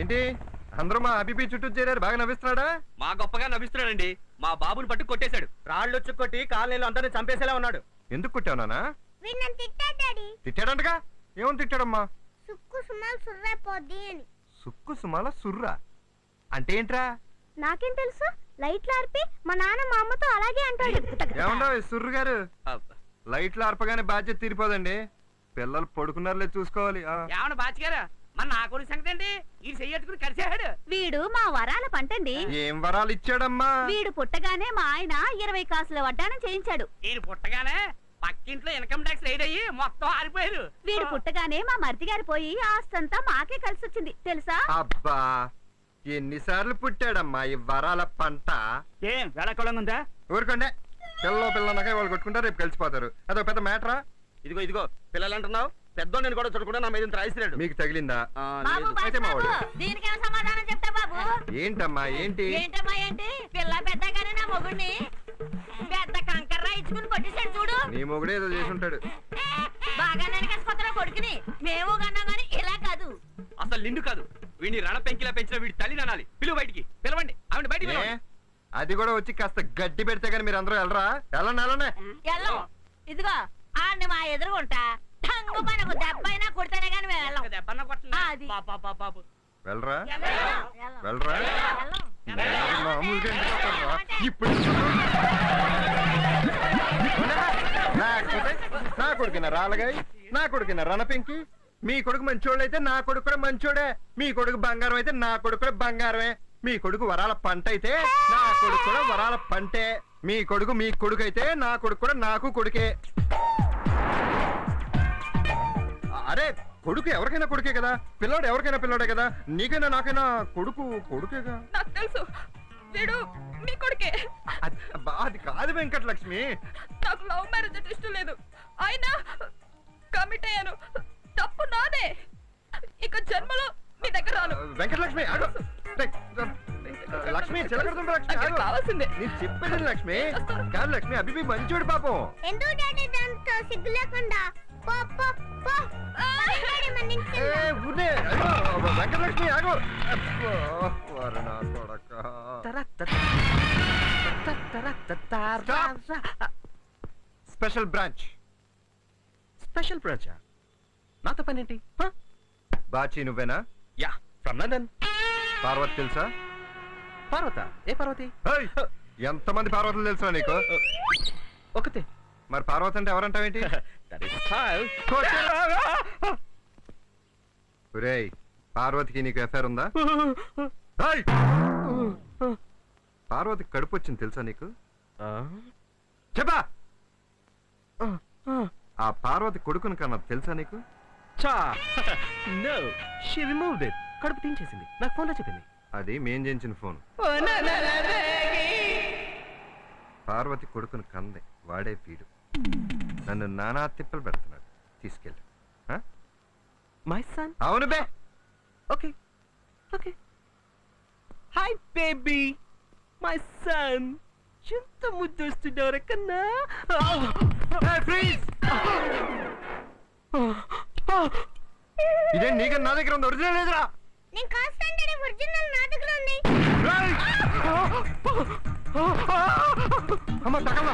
ఏంటి? అందరూ మా అభిపి చుట్టూ చేరారు బాగా నవ్విస్తున్నాడా? మా గొప్పగా నవ్విస్తున్నాడండి. మా బాబుని పట్టు కొట్టేశాడు. రాళ్ళు వచ్చి కొట్టి కాలనీలో అందరిని చంపేసేలా ఉన్నాడు. ఎందుకు డాడీ. తిట్టాడంటగా? ఏమని తిట్టాడమ్మా? సుక్కు సుమాలు సుర్రైపోద్ది అని. సుక్కు సుమాల సుర్రా? అంటే ఏంట్రా? నాకేం తెలుసు? లైట్లు ఆర్పి మా నాన్న మా అమ్మతో అలాగే అంటాడు. ఏమన్నా సుర్రు గారు. లైట్లు ఆర్పగానే బాధ్యత తీరిపోదండి. పిల్లలు పడుకున్నారులే చూసుకోవాలి. ఏమన్నా మన నా కొడుకు సంగతి ఏంటి? ఈ చెయ్యట్టుకుని కలిసాడు వీడు మా వరాల పంటండి. ఏం వరాలు ఇచ్చాడమ్మా? వీడు పుట్టగానే మా ఆయన ఇరవై కాసుల వడ్డానం చేయించాడు. ఈయన పుట్టగానే పక్కింట్లో ఇన్కమ్ ట్యాక్స్ రైడ్ అయ్యి మొత్తం ఆరిపోయారు వీడు పుట్టగానే మా మరిది గారు పోయి ఆస్తంతా మాకే కలిసి వచ్చింది తెలుసా? అబ్బా ఎన్నిసార్లు పుట్టాడమ్మా ఈ వరాల పంట? ఏం వేళకోళంగా ఉందా? ఊరుకోండి. పిల్ల పిల్లనగా వాళ్ళు కొట్టుకుంటారు రేపు కలిసిపోతారు. అదొక పెద్ద మ్యాటరా? ఇదిగో ఇదిగో పిల్లలు అంటున్నావు పెద్దోడు కూడా చూడకుండా నా మీద ఇంత రాయిస్తున్నాడు. మీకు తగిలిందా. అయితే మా బాబు వాడు. దీనికేం సమాధానం చెప్తా బాబు? ఏంటమ్మా ఏంటి? ఏంటమ్మా ఏంటి? పిల్ల పెద్దగానే నా మొగుడిని. పెద్ద కంకర రాయించుకుని కొట్టేశాడు చూడు. నీ మొగుడే ఏదో చేసి ఉంటాడు. బాగా నెనకేసుకొత్తరా కొడుకుని? మేము కన్నాం గాని ఇలా కాదు. అసలు నిండు కాదు. వీడిని రణ పెంకిలా పెంచిన వీడి తల్లిని అనాలి. పిలువ బయటికి. పిలవండి. ఆవిడ బయటికి. అది కూడా వచ్చి కాస్త గడ్డి పెడితే కానీ మీరు అందరూ వెళ్ళరా? వెళ్ళండి వెళ్ళండి. ఎల్లం. ఇదిగో ఆడిని మా ఎదురుగుంటా. టంగు మనకు దెబ్బైనా కొడితేనే గాని మేము వెళ్ళం ఒక దెబ్బన్న కొట్టండి. అది. బాబా బాబా బాబు వెళ్ళరా వెళ్ళం. వెళ్ళరా వెళ్ళం. అది మామూలుగా ఎందుకు వస్తారురా? ఇప్పుడు లేకపోతే నా కొడుకున రాలగాయి నా కొడుకున రణపెంకి మీ కొడుకు మంచోడు అయితే నా కొడుకు కూడా మంచోడే మీ కొడుకు బంగారం అయితే నా కొడుకు కూడా బంగారమే మీ కొడుకు వరాల పంట అయితే నా కొడుకు కూడా వరాల పంటే మీ కొడుకు మీ కొడుకు అయితే నా కొడుకు కూడా నాకు కొడుకే అరే కొడుకు ఎవరికైనా కొడుకే కదా. పిల్లోడు ఎవరికైనా పిల్లోడే కదా. నీకైనా నాకైనా కొడుకు కొడుకేగా? నాకు తెలుసు. వీడు మీ కొడుకే. అది అబ్బా, అది కాదు వెంకటలక్ష్మి. నాకు లవ్ మ్యారేజ్ అంటే ఇష్టం లేదు. అయినా కమిట్ అయ్యాను. తప్పు నాదే. ఇక జన్మలో మీ దగ్గర రాను. వెంకటలక్ష్మి ఆగు. రేయ్, లక్ష్మి చిలకడుతుంది లక్ష్మి నాకు ఆగు. కావాల్సిందే. నేను చెప్పేది లక్ష్మి. కాదు లక్ష్మి అభిపి మంచోడు పాపం. ఎందుకు డాడీ దాంతో సిగ్గు లేకుండా? పో పో పో స్పెషల్ బ్రాంచ్. Special branch? నాతో పని ఏంటి బాచి నువ్వేనా? Yeah from London. పార్వతి తెలుసా? పార్వత? ఏ పార్వతి? ఏయ్, ఎంతమంది పార్వతులు తెలుసా నీకు? ఒకతే. మరి పార్వతి అంటే ఎవరంటావేంటి? ఒరేయ్! పార్వతికి నీకు ఎఫ్ఐఆర్ ఉందా? ఏయ్! పార్వతికి కడుపు వచ్చింది తెలుసా నీకు? చెప్పా! ఆ పార్వతి కొడుకుని కన్నా తెలుసా నీకు? చా! నో షీ రిమూవ్డ్ ఇట్ కడుపు తీయించేసింది నాకు ఫోన్లో చెప్పింది. అది మేం చేయించిన ఫోన్. పార్వతి కొడుకుని కంది. వాడే వీడు. నన్ను నానా తిప్పలు పెడుతున్నాడు. తీసుకెళ్ళి? మై సన్ అవును బే! Okay okay hi baby my son ఎంత ముద్దొస్తున్నావు కన్నా. ఇదే నీకు నా దగ్గర ఉంది? ఒరిజినల్ లేదురా నేను కాస్తాను డాడీ ఒరిజినల్ నా దగ్గర ఉంది! అమ్మ తగల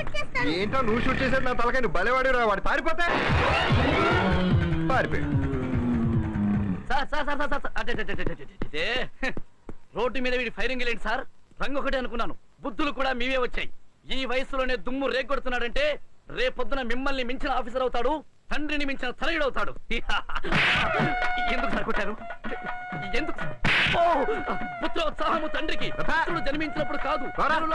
ఎక్కడికి నేను ఏంటో నువ్వు షూట్ చేసేది నా తలకాయ నువ్వు బలేవాడి రా వాడు పారిపోతే? పారిపోయి. సార్ సార్ సార్ సార్ అదే, రోడ్డు మీద వీడి ఫైరింగ్ లేండి సార్. రంగు ఒకటి అనుకున్నాను. బుద్ధులు కూడా మీవే వచ్చాయి. ఈ వయసులోనే దుమ్ము రేగొడుతున్నాడంటే రేపొద్దున మిమ్మల్ని మించిన ఆఫీసర్ అవుతాడు. తండ్రిని మించిన తనయుడు అవుతాడు ఎందుకు సార్ కొట్టారు? ఎందుకు పుత్రోత్సాహము తండ్రికి. పుత్రుడు జన్మించినప్పుడు కాదు.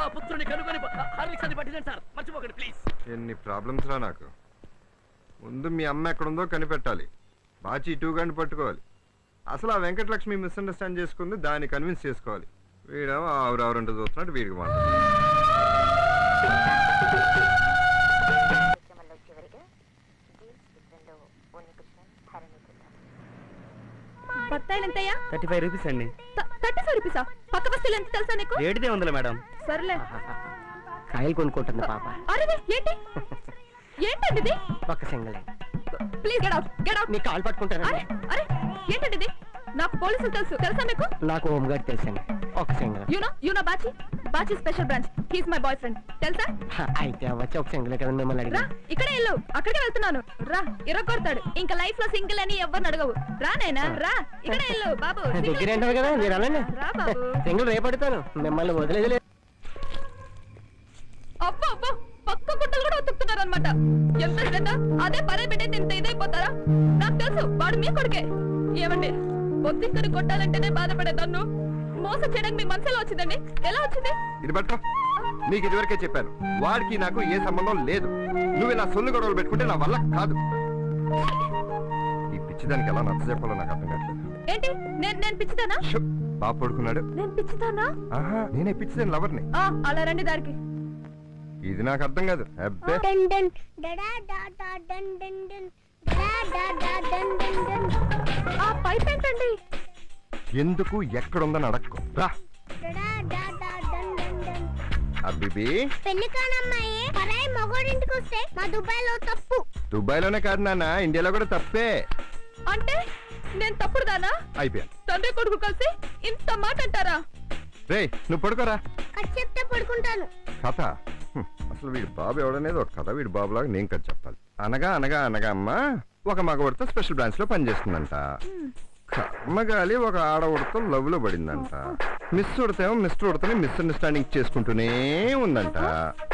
ఆ పుత్రుని కనుగొని హార్లిక్స్ అని పట్టిందండి సార్. మర్చిపోకండి ప్లీజ్. ఎన్ని ప్రాబ్లమ్స్ రా నాకు. ముందు మీ అమ్మ ఎక్కడుందో కనిపెట్టాలి. బాచి టూ గంట పట్టుకోవాలి. అసలు ఆ వెంకటలక్ష్మి మిస్అండర్స్టాండ్ చేసుకుంది దాన్ని కన్విన్స్ చేసుకోవాలి. వీడేమో ఆవురు ఆవురంటూ చూస్తున్నాడు వీడికి బత్తాయిలు ఎంతయ్యా థర్టీ ఫైవ్ రూపీస్ అండి. థర్టీ ఫైవ్ రూపీసా? పక్క బస్తీలు ఎంత తెలుసా నీకు? ఏడుదే ఉందిలే మేడం. సర్లే. కాయలు కొనుక్కుంటుంది పాప. అరే ఏంటి? ఏంటండి ఒక్క single. Please get out get out. నీ కాలు పట్టుకుంటారా అరే అరే ఏంటండి నాకు పోలీసులు తెలుసు. తెలుసా మీకు? నాకు హోమ్ గార్డ్ తెలుసండి. ఒక single. You know you know Bachi Bachi special branch he's my boy friend తెలుసా? అయితే అవ్వచ్చు ఒక సింగల్ కదా మిమ్మల్ని రా అడిగి. ఇక్కడే వెళ్ళు. అక్కడికే వెళ్తున్నాను. రా ఇరగొడతాడు. ఇంకా లైఫ్లో సింగిల్ అని ఎవరిని అడగవు. రా నైనా రా ఇక్కడే వెళ్ళు బాబు. దగ్గర అంటారు కదా మీరు అలానే రా బాబు. సింగిల్ రేపడతాను మిమ్మల్ని వదిలేదు లేదు. అబ్బో అబ్బో పక్క గుట్టలు కూడా ఉతుకుతున్నారు అనమాట ఎంత శ్రద్ధ? అదే పరే బిడ్డ ఇంత ఇదైపోతారా? నాకు తెలుసు వాడు మీ కొడుకే. ఏమండి? బొత్తిక్కని కొట్టాలంటేనే బాధపడే నన్ను. మోసం చేయడానికి మీ మనసులో వచ్చిందండి? ఎలా వచ్చింది? ఇది పట్టు నీకు ఇదివరకే చెప్పాను. వాడికి నాకు ఏ సంబంధం లేదు. నువ్వు ఇలా సొల్లు గొడవలు పెట్టుకుంటే నా వల్ల కాదు. ఈ పిచ్చిదానికి ఎలా నచ్చ చెప్పాలో నాకు అర్థం కావట్లేదు. ఏంటి? నేను నేను పిచ్చిదానా? బాబు పడుకున్నాడు. నేను పిచ్చిదానా? ఆహా నేనే పిచ్చిదాని లవర్ని. ఆ, అలా రండి దారికి. ఇది నాకు అర్థం కాదు. అబ్బే. ఆ పైప్ ఏంటండి? ఎందుకు ఎక్కడుందని అడక్కో. రా. అబ్బిబి పెళ్ళి కానమ్మాయి పరాయి మగోడింటికి వస్తే మా దుబాయ్లో తప్పు. దుబాయ్లోనే కాదు నాన్న ఇండియాలో కూడా తప్పే. అంటే నేను తప్పుడు దానా అయిపోయాను. తండ్రి కొడుకు కలిసి ఇంత మాట అంటారా? రే నువ్వు పడుకోరా. చెప్తే పడుకుంటాను. కథ. అసలు వీడి బాబు ఎవడనేది ఒక కథ వీడి బాబులాగా నేను కథ చెప్పాలి. అనగా అనగా అనగా అమ్మ ఒక మగవాడితో స్పెషల్ బ్రాంచ్లో పనిచేస్తుందంట కర్మగాలి ఒక ఆడవాడితో లవ్లో పడిందంట. మిస్ ఉడతేమో మిస్టర్ ఉడతని మిస్అండర్స్టాండింగ్ చేసుకుంటూనే ఉందంట.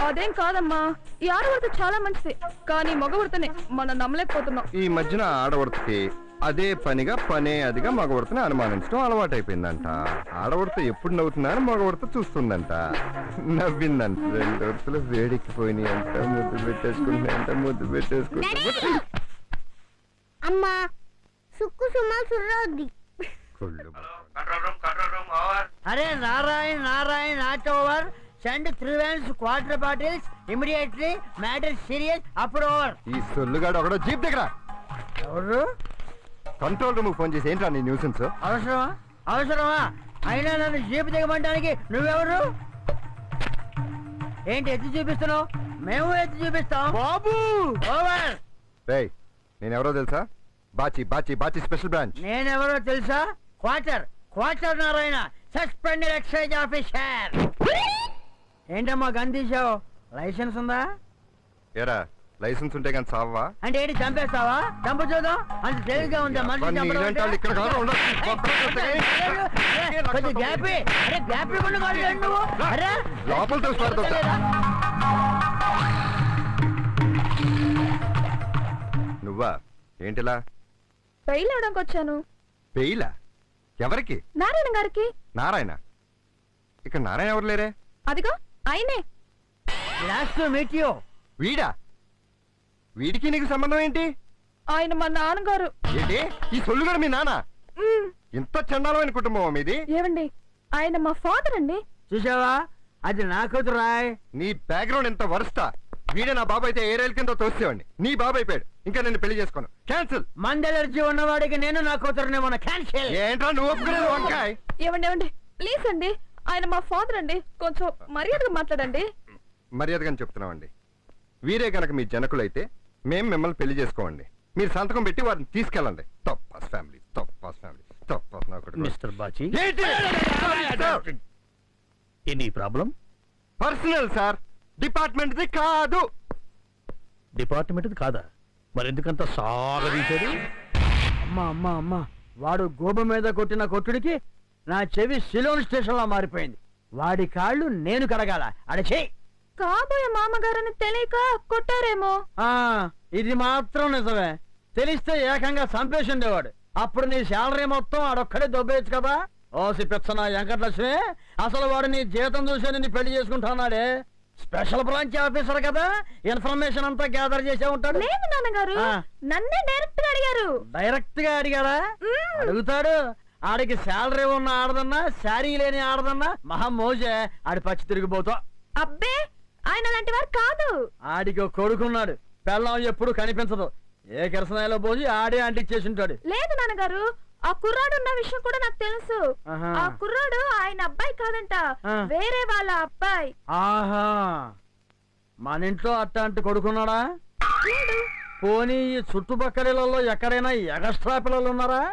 అదేం కాదమ్మా. ఈ ఆడవాడితో చాలా మంచిది కానీ మగవాడితోనే మనం నమ్మలేకపోతున్నాం. ఈ మధ్యన ఆడవడతకి అదే పనిగా పనే అదిగా మగవడతని అనుమానించడం అలవాటైపోయిందంట. ఆడవడత ఎప్పుడు నవ్వుతున్నారని మగవడత చూస్తుందంట. నవ్విందంట. రెండు వడతలు వేడెక్కిపోయినాయి అంట. ముద్దు పెట్టేసుకుంటున్నాయి అంట. ముద్దు పెట్టేసుకుంటా అమ్మా! సుక్కు సుమా సుర్రవుద్ది. అరే Narayana Narayana not over. Send three vans quarter bottles immediately matter serious అప్పుడు ఓవర్. ఈ సొల్లుగాడు ఒకడో జీప్ దగ్గర. ఎవరు? కంట్రోల్ రూమ్ ఫోన్ చేసి ఏంట్రా నీ న్యూసెన్స్? అవసరమా? అవసరమా? అయినా నన్ను జీపు దిగమంటానికి నువ్వెవరు? ఏంటి ఎత్తి చూపిస్తున్నావు? మేము ఎత్తి చూపిస్తాం. బాబు! ఓవర్! రేయ్ నేనెవరో తెలుసా? Bachi Bachi Bachi special branch. నేనెవరో తెలుసా? Quarter quarter Narayana suspended excise officer. ఏంటమ్మా గన్ తీసావు లైసెన్స్ ఉందా? ఏరా లైసెన్స్ ఉంటే కానీ సావా అంటే ఏంటి చంపేస్తావా? చంపు చూద్దాం. అంత తేలిగ్గా ఉందా? మనిషి అబ్బా, చంపడం నీలాంటి వాళ్ళు ఇక్కడ కాదు, ఉండదు. పక్కన అంటే? కొంచెం గ్యాపి. అరే గ్యాపి కూడా కాదు ఏంటి నువ్వు. అరే. లోపల తెలుసు పడుతుందా? నువ్వా? ఏంటిలా? పెయిల్ అవడానికి వచ్చాను. పెయిలా? ఎవరికి? నారాయణ గారికి. నారాయణ? ఇక్కడ నారాయణ ఎవరు లేరే? అదిగో ఆయనే. లాస్ట్ మీట్ యూ వీడా? వీడికి నీకు సంబంధం ఏంటి? ఆయన మా నాన్నగారు. ఏంటి? ఈ సొల్లుగాడు మీ నాన్న. ఇంత చండాలమైన కుటుంబం మీది? ఏవండి? ఆయన మా ఫాదర్ అండి. చూసావా అది నా కూతురాయ్ నీ బ్యాక్గ్రౌండ్ ఎంత వరస్టా? వీడే నా బాబు అయితే ఏ రైలు కింద తోసేవాడిని. నీ బాబు అయిపోయాడు. ఇంకా నేను పెళ్ళి చేసుకోను. క్యాన్సిల్ మంది ఎలర్జీ ఉన్నవాడికి నేను నా కూతురుని మన క్యాన్సిల్ ఏంట్రా నువ్వు ఒప్పుకునేది వంకాయ్? ఏవండి ఏవండి? ప్లీజ్ అండి ఆయన మా ఫాదర్ అండి. కొంచెం మర్యాదగా మాట్లాడండి. మర్యాదగా చెప్తున్నామండి వీరే గనక మీ జనకులైతే మేం మిమ్మల్ని పెళ్ళి చేసుకోండి. మీరు సంతకం పెట్టి వారిని తీసుకెళ్ళండి. తప్పాస్ ఫ్యామిలీ తప్పాస్ ఫ్యామిలీ తప్పాస్ నా కొడుకు. Mister Bachi. Any problem? Personal sir department the కాదు. డిపార్ట్మెంట్ కాదా? మరెందుకంత సాగదీశాడు అమ్మా అమ్మా అమ్మా. వాడు గోబ మీద కొట్టిన కొట్టుడికి నా చెవి సిలోన్ స్టేషన్లో మారిపోయింది. వాడి కాళ్ళు నేను కడగాల. అడచే కాబోయే మామగారని తెలియక కొట్టారేమో. ఆ ఇది మాత్రం నిజమే. తెలిస్తే ఏకంగా సంపేసి ఉండేవాడు. అప్పుడు నీ శాలరీ మొత్తం ఆడొక్కడే దొబ్బేయచ్చు కదా. ఓసి పిచ్చన వెంకటలక్ష్మి అసలు వాడు నీ జీతం చూసి నిన్ను పెళ్ళి చేసుకుంటున్నాడే స్పెషల్ బ్రాంచ్ ఆఫీసర్ కదా. ఇన్ఫర్మేషన్ అంతా గ్యాదర్ చేసే ఉంటాడు. లేదు నాన్నగారు ఆ. నన్నే డైరెక్ట్గా అడిగారు. డైరెక్ట్గా అడిగాడా అడుగుతాడు. ఆడికి శాలరీ ఉన్న ఆడదన్నా శారీ లేని ఆడదన్నా మహా మోజే. ఆడి పచ్చి తిరిగిపోతా. అబ్బే ఆయన అలాంటి వారు కాదు. ఆడికి కొడుకున్నాడు. పెళ్ళం ఎప్పుడు కనిపించదు. ఏ కిరసనాయిలో పోసి ఆడే ఉంటాడు లేదు నాన్నగారు ఆ కుర్రాడు ఉన్న విషయం కూడా నాకు తెలుసు. ఆ కుర్రాడు ఆయన అబ్బాయి కాదంట. వేరే వాళ్ళ అబ్బాయి. ఆహా. మన ఇంట్లో అట్టాంటి కొడుకున్నాడా? పోనీ ఈ చుట్టుపక్కలలో ఎక్కడైనా ఎగస్ట్రా పిల్లలు ఉన్నారా?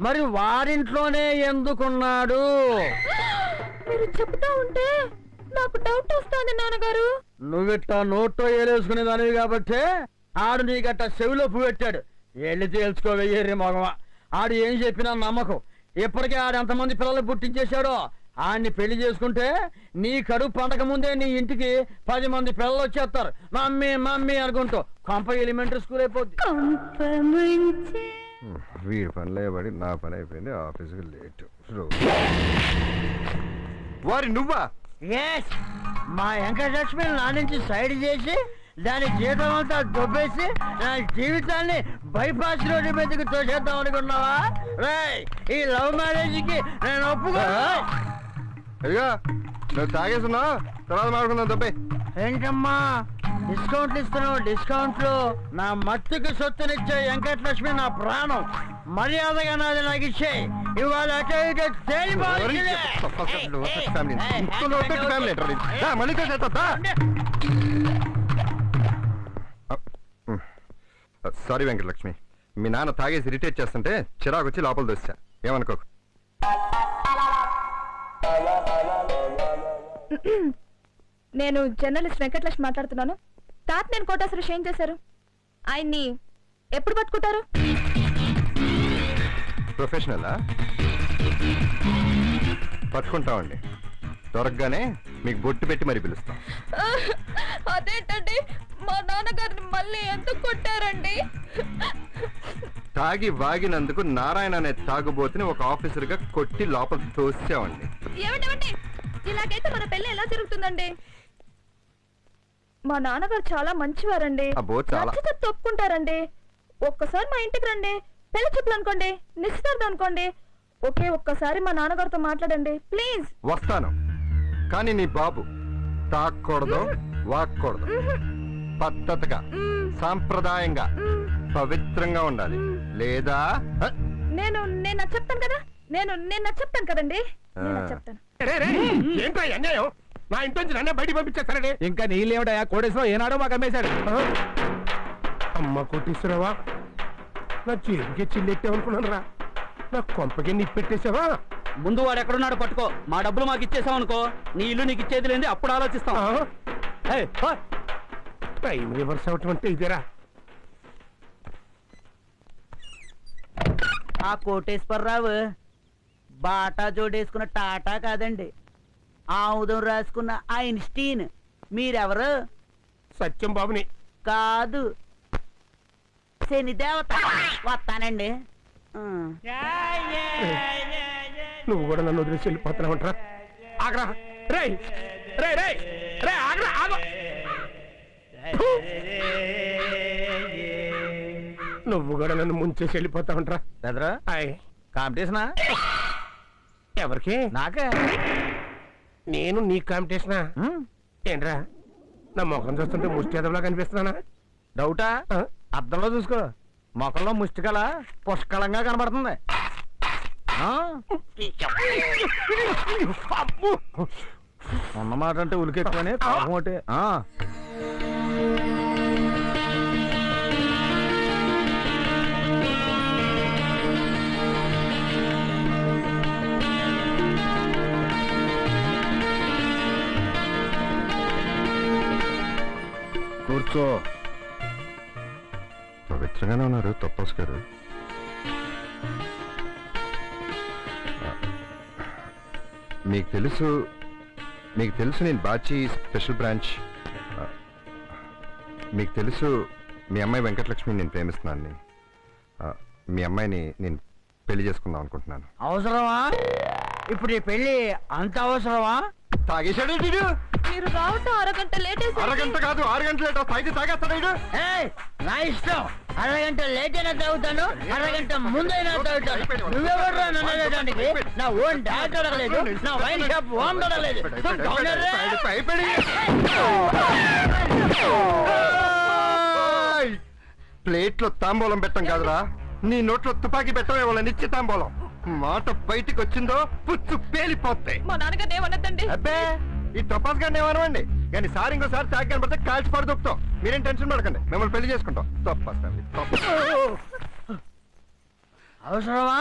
మరి వారింట్లోనే ఎందుకున్నాడు? మీరు చెప్తా ఉంటే నాకు డౌట్ వస్తుంది నాన్నగారు. నువ్విట్టా నోట్లో ఏలేసుకునే దానివి కాబట్టి ఆడు నీకట్ట చెవిలో పువ్వు పెట్టాడు. వెళ్ళి తేల్చుకోవే ఎర్రి మగవా. ఆడు ఏం చెప్పినా నమ్మకం. ఇప్పటికే ఆడు ఎంతమంది పిల్లలు పుట్టించేశాడో ఆడిని పెళ్ళి చేసుకుంటే నీ కడుపు పండక ముందే నీ ఇంటికి పది మంది పిల్లలు వచ్చేస్తారు. మమ్మీ మమ్మీ అనుకుంటూ కొంప ఎలిమెంటరీ స్కూల్ అయిపోద్ది. వీడి పనిలో పడి నా పని అయిపోయింది ఆఫీస్కి లేట్. వారి నువ్వా? ఎస్ మా వెంకటలక్ష్మి నా నుంచి సైడ్ చేసి దాని జీతం అంతా దొబ్బేసి నా జీవితాన్ని బైపాస్ రోడ్డు మీదకి తోసేద్దాం అనుకున్నావా? రేయ్ ఈ లవ్ మ్యారేజ్కి నేను ఒప్పుకో. అదిగా నువ్వు తాగేస్తున్నా తర్వాత మాడుకుందాం తప్పే ఏంటమ్మా? డిస్కౌంట్లు ఇస్తున్నావు డిస్కౌంట్లు. నా మత్తుకి సొత్తునిచ్చే వెంకటలక్ష్మి నా ప్రాణం. మర్యాదగా నాది నాకు ఇచ్చే. ఇవాళ అటు ఇటు సారీ వెంకటలక్ష్మి. మీ నాన్న తాగేసి ఇరిటేట్ చేస్తుంటే చిరాకు వచ్చి లోపల దోశా ఏమనుకోకు నేను జర్నలిస్ట్ వెంకటలక్ష్మి మాట్లాడుతున్నాను. తాత నేను కోటాసులు ఏం చేశారు. ఆయన్ని ఎప్పుడు పట్టుకుంటారు ప్రొఫెషనలా? పట్టుకుంటామండి. దొరకగానే మీకు బొట్టు పెట్టి మరి పిలుస్తాం. అదేంటండి? మా నాన్నగారిని మళ్ళీ ఎందుకు కొట్టారండి? తాగి వాగినందుకు నారాయణ అనే తాగుబోతుని ఒక ఆఫీసర్గా కొట్టి లోపల తోసామండి ఇలాగైతే మన పెళ్ళి ఎలా జరుగుతుందండి? మా నాన్నగారు చాలా మంచివారండి. అబ్బో, చాలా. నచ్చితే తప్పుకుంటారండి. ఒక్కసారి మా ఇంటికి రండి. పెళ్ళి చూపులు అనుకోండి నిశ్చితార్థం అనుకోండి ఒకే ఒక్కసారి మా నాన్నగారితో మాట్లాడండి ప్లీజ్. వస్తాను. కానీ నీ బాబు తాక్కూడదు వాక్కూడదు. పద్ధతిగా సాంప్రదాయంగా పవిత్రంగా ఉండాలి. లేదా? నేను నేను చెప్తాను కదా? నేను నేను చెప్తాను కదండి? నేను. చెప్తాను ఏంటో అన్యాయం? నా ఇంటి నుంచి నన్నే బయటికి పంపించేస్తారండి ఇంకా నీళ్ళేమిటయా కోడేశ్వరం ఏనాడో మాకు అమ్మేశాడు. అమ్మ కొట్టిస్తున్నావా నా జేబుకే చిల్లెట్టావనుకున్నాను రా నా కొంపకే నిప్పెట్టేసావా ముందు వాడు ఎక్కడున్నాడు పట్టుకో. మా డబ్బులు మాకు ఇచ్చేసాం అనుకో నీ ఇల్లు నీకు ఇచ్చేది లేని అప్పుడు ఆలోచిస్తాం. ఆ? ఏయ్, పో. టైం రివర్స్ అవటం అంటే ఇదేరా. ఆ కోటేశ్వరరావు బాటా జోడేసుకున్న టాటా కాదండి. ఆముదం రాసుకున్న ఐన్స్టీన్. మీరెవరు? సత్యం బాబుని కాదు. శని దేవత. వస్తానండి. నువ్వు కూడా నన్ను వదిలేసి వెళ్ళిపోతున్నావంటరా ఆగరా. రే రే రే రే ఆగరా ఆగ. నువ్వు కూడా నన్ను ముంచేసి వెళ్ళిపోతావంటరా బెదరా ఆయ్. కాంపిటీషనా? ఎవరికి? నాకే? నేను నీ కాంపిటీషనా? ఏంట్రా? నా ముఖం చూస్తుంటే ముష్టి ఎదవలా కనిపిస్తున్నానా? డౌటా? అద్దంలో చూసుకో. మొక్కల్లో ముష్టికల పుష్కలంగా కనబడుతుంది. ఉన్నమాట అంటే ఉలికెక్కువని కోపం ఒకటి. కూర్చో. పవిత్రంగానే ఉన్నారు తప్పస్ గారు మీకు తెలుసు మీకు తెలుసు నేను బాచి స్పెషల్ బ్రాంచ్. మీకు తెలుసు మీ అమ్మాయి వెంకటలక్ష్మిని నేను ప్రేమిస్తున్నాను మీ అమ్మాయిని నేను పెళ్ళి చేసుకుందాం అనుకుంటున్నాను. అవసరమా? ఇప్పుడు ఈ పెళ్ళి అంత అవసరమా? తాగేశాడు వీడు. మీరు రావటం అరగంట లేట్ అరగంట కాదు ఆరు గంటలు లేట్ తాగి తాగేస్తాడు నా ఇష్టం. అరగంట లేట్ అయినా తాగుతాను అరగంట ముందైనా తాగుతాను. నువ్వెవర్రా నన్ను అడగడానికి? నా ఓన్ డాట్ అడగలేదు నా వైన్ షాప్ ఓన్ అడగలేదు! ప్లేట్లో తాంబూలం పెట్టం కాదురా. నీ నోట్లో తుపాకీ పెట్టమే వాళ్ళ నిత్య తాంబూలం. మాట బయటికి వచ్చిందో పుచ్చు పేలిపోతాయి. మా నాన్నగారు ఏమన్నదండి అబ్బే ఈ తపాస్ గారిని ఏమనవండి కానీ సార్ ఇంకోసారి తాగి కనబడితే కాల్చి పడి దొక్కుతాం. మీరేం టెన్షన్ పడకండి. మిమ్మల్ని పెళ్ళి చేసుకుంటాం. తపాస్ ఫ్యామిలీ తపాస్. అవసరమా?